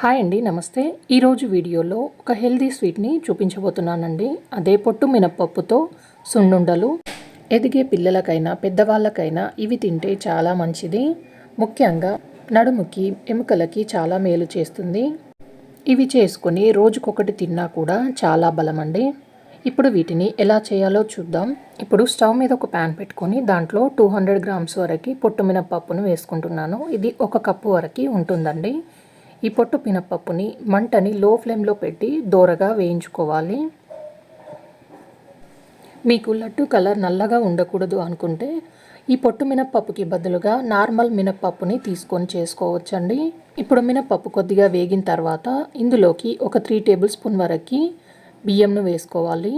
Hi అండి నమస్తే. ఈరోజు వీడియోలో ఒక హెల్దీ స్వీట్ని చూపించబోతున్నానండి. అదే పొట్టు మినప్పప్పుతో సున్నుండలు ఎదిగే పిల్లలకైనా పెద్దవాళ్ళకైనా ఇవి తింటే చాలా మంచిది. ముఖ్యంగా నడుముకి ఎముకలకి చాలా మేలు చేస్తుంది. ఇవి చేసుకొని రోజుకొకటి తిన్నా కూడా చాలా బలమండి. ఇప్పుడు వీటిని ఎలా చేయాలో చూద్దాం. ఇప్పుడు స్టవ్ మీద ఒక ప్యాన్ పెట్టుకొని దాంట్లో టూ హండ్రెడ్ గ్రామ్స్ వరకు పొట్టు మినపప్పును వేసుకుంటున్నాను. ఇది ఒక కప్పు వరకు ఉంటుందండి. ఈ పొట్టు మినపప్పుని మంటని లో ఫ్లేమ్లో పెట్టి దోరగా వేయించుకోవాలి. మీకు లడ్డు కలర్ నల్లగా ఉండకూడదు అనుకుంటే ఈ పొట్టు మినప్పప్పుకి బదులుగా నార్మల్ మినప్పప్పుని తీసుకొని చేసుకోవచ్చండి. ఇప్పుడు మినప్పప్పు కొద్దిగా వేగిన తర్వాత ఇందులోకి ఒక త్రీ టేబుల్ స్పూన్ వరకు బియ్యంను వేసుకోవాలి.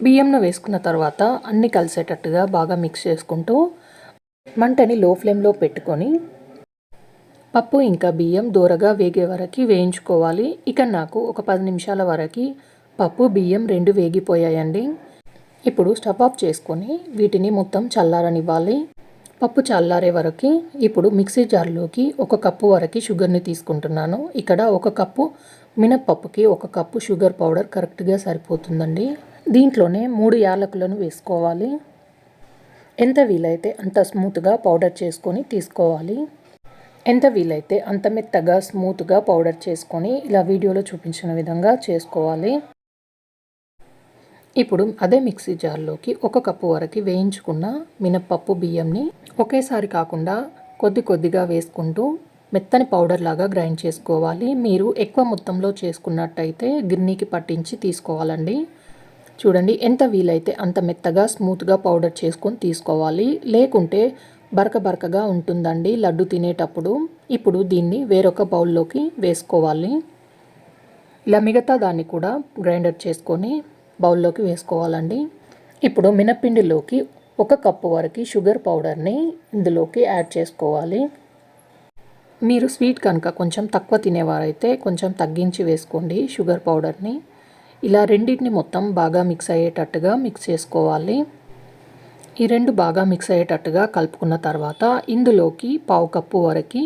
బియ్యంను వేసుకున్న తర్వాత అన్నీ కలిసేటట్టుగా బాగా మిక్స్ చేసుకుంటూ మంటని లో ఫ్లేమ్లో పెట్టుకొని పప్పు ఇంకా బియ్యం దూరగా వేగే వరకు వేయించుకోవాలి. ఇక నాకు ఒక పది నిమిషాల వరకు పప్పు బియ్యం రెండు వేగిపోయాయండి. ఇప్పుడు స్టవ్ ఆఫ్ చేసుకొని వీటిని మొత్తం చల్లారనివ్వాలి. పప్పు చల్లారే వరకు ఇప్పుడు మిక్సీ జార్లోకి ఒక కప్పు వరకు షుగర్ని తీసుకుంటున్నాను. ఇక్కడ ఒక కప్పు మినప్పప్పుకి ఒక కప్పు షుగర్ పౌడర్ కరెక్ట్గా సరిపోతుందండి. దీంట్లోనే మూడు యాలకులను వేసుకోవాలి. ఎంత వీలైతే అంత స్మూత్గా పౌడర్ చేసుకొని తీసుకోవాలి. ఎంత వీలైతే అంత మెత్తగా స్మూత్గా పౌడర్ చేసుకొని ఇలా వీడియోలో చూపించిన విధంగా చేసుకోవాలి. ఇప్పుడు అదే మిక్సీ జార్లోకి ఒక కప్పు వరకు వేయించుకున్న మినప్పప్పు బియ్యంని ఒకేసారి కాకుండా కొద్ది కొద్దిగా వేసుకుంటూ మెత్తని పౌడర్ లాగా గ్రైండ్ చేసుకోవాలి. మీరు ఎక్కువ మొత్తంలో చేసుకున్నట్టయితే గిన్నెకి పట్టించి తీసుకోవాలండి. చూడండి ఎంత వీలైతే అంత మెత్తగా స్మూత్గా పౌడర్ చేసుకొని తీసుకోవాలి. లేకుంటే బరక బరకగా ఉంటుందండి లడ్డు తినేటప్పుడు. ఇప్పుడు దీన్ని వేరొక బౌల్లోకి వేసుకోవాలి. ఇలా మిగతా దాన్ని కూడా గ్రైండర్ చేసుకొని బౌల్లోకి వేసుకోవాలండి. ఇప్పుడు మినపిండిలోకి ఒక కప్పు వరకు షుగర్ పౌడర్ని ఇందులోకి యాడ్ చేసుకోవాలి. మీరు స్వీట్ కనుక కొంచెం తక్కువ తినేవారైతే కొంచెం తగ్గించి వేసుకోండి షుగర్ పౌడర్ని. ఇలా రెండింటిని మొత్తం బాగా మిక్స్ అయ్యేటట్టుగా మిక్స్ చేసుకోవాలి. ఈ రెండు బాగా మిక్స్ అయ్యేటట్టుగా కలుపుకున్న తర్వాత ఇందులోకి పావు కప్పు వరకు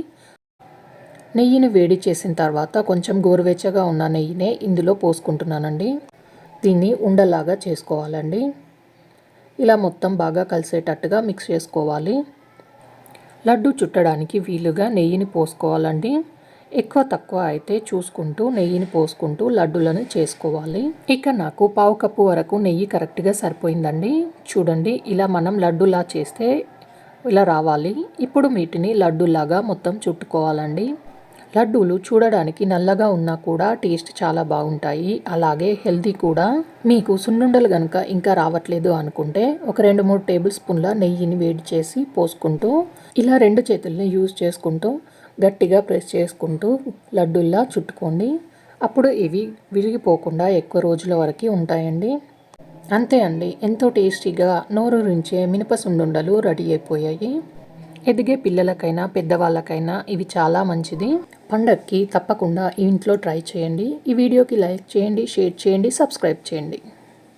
నెయ్యిని వేడి చేసిన తర్వాత కొంచెం గోరువెచ్చగా ఉన్న నెయ్యినే ఇందులో పోసుకుంటున్నానండి. దీన్ని ఉండలాగా చేసుకోవాలండి. ఇలా మొత్తం బాగా కలిసేటట్టుగా మిక్స్ చేసుకోవాలి. లడ్డు చుట్టడానికి వీలుగా నెయ్యిని పోసుకోవాలండి. ఎక్కువ తక్కువ అయితే చూసుకుంటూ నెయ్యిని పోసుకుంటూ లడ్డులను చేసుకోవాలి. ఇక నాకు పావు కప్పు వరకు నెయ్యి కరెక్ట్గా సరిపోయిందండి. చూడండి ఇలా మనం లడ్డులా చేస్తే ఇలా రావాలి. ఇప్పుడు వీటిని లడ్డులాగా మొత్తం చుట్టుకోవాలండి. లడ్డూలు చూడడానికి నల్లగా ఉన్నా కూడా టేస్ట్ చాలా బాగుంటాయి. అలాగే హెల్తీ కూడా. మీకు సున్నుండలు కనుక ఇంకా రావట్లేదు అనుకుంటే ఒక రెండు మూడు టేబుల్ స్పూన్ల నెయ్యిని వేడి చేసి పోసుకుంటూ ఇలా రెండు చేతుల్ని యూజ్ చేసుకుంటూ గట్టిగా ప్రెస్ చేసుకుంటూ లడ్డూల్లా చుట్టుకోండి. అప్పుడు ఇవి విరిగిపోకుండా ఎక్కువ రోజుల వరకు ఉంటాయండి. అంతే అండి. ఎంతో టేస్టీగా నోరూరించే మినప మినపసుండుండలు రెడీ అయిపోయాయి. ఎదిగే పిల్లలకైనా పెద్దవాళ్ళకైనా ఇవి చాలా మంచిది. పండక్కి తప్పకుండా ఇంట్లో ట్రై చేయండి. ఈ వీడియోకి లైక్ చేయండి షేర్ చేయండి సబ్స్క్రైబ్ చేయండి.